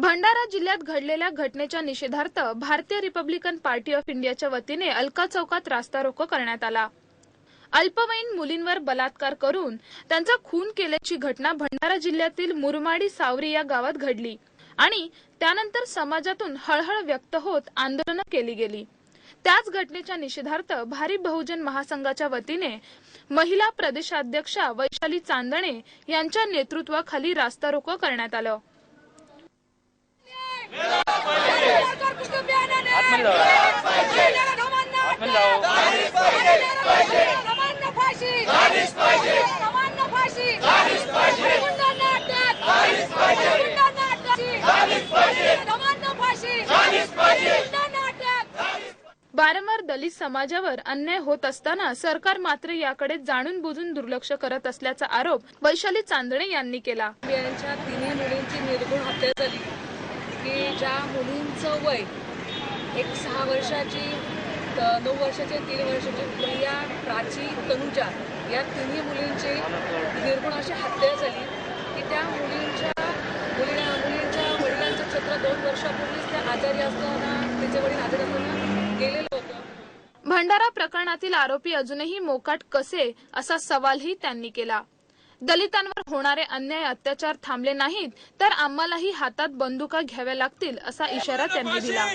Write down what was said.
भंडारा जिल्ह्यात घडलेल्या घटनेच्या निषेधार्थ भारतीय रिपब्लिकन पार्टी ऑफ इंडियाच्या वतीने अलका चौकात रास्ता रोको करण्यात आला. अल्पवयीन मुलींवर बलात्कार करून त्यांचा खून केल्याची घटना भंडारा जिल्ह्यातील मुरमाडी सावरी या गावात घडली आणि त्यानंतर समाजातून हळहळ व्यक्त होत आंदोलनं केली गेली. त्याच घटनेच्या निषेधार्थ भारी बहुजन महासंघाच्या वतीने महिला प्रदेशाध्यक्षा वैशाली चांदणे यांच्या नेतृत्वाखाली रास्ता रोको करण्यात आलं. वारंवार दलित समाजावर अन्याय होत असताना सरकार मात्र याकडे जाणून बुजून दुर्लक्ष करत असल्याचा आरोप वैशाली चांदणे यांनी केला. यांच्या तिन्ही मुलींची निर्गुण हत्या झाली. की ज्या मुलींचं वय एक सहा वर्षाची नऊ वर्षाची तीन वर्षाची प्रिया प्राची तनुजा या तिन्ही मुलींची निर्गुण अशी हत्या झाली की त्या मुलींच्या मुलीला मुलींच्या वडिलांचं छत्र दोन वर्षापूर्वीच त्या आजारी असताना तिचे वडील आजारी असताना गेलेलं होतं. भंडारा प्रकरणातील आरोपी अजूनही मोकाट कसे असा सवालही त्यांनी केला. दलितांवर होणारे अन्याय अत्याचार थांबले नाहीत तर आम्हालाही हातात बंदुका घ्याव्या लागतील असा इशारा त्यांनी दिला.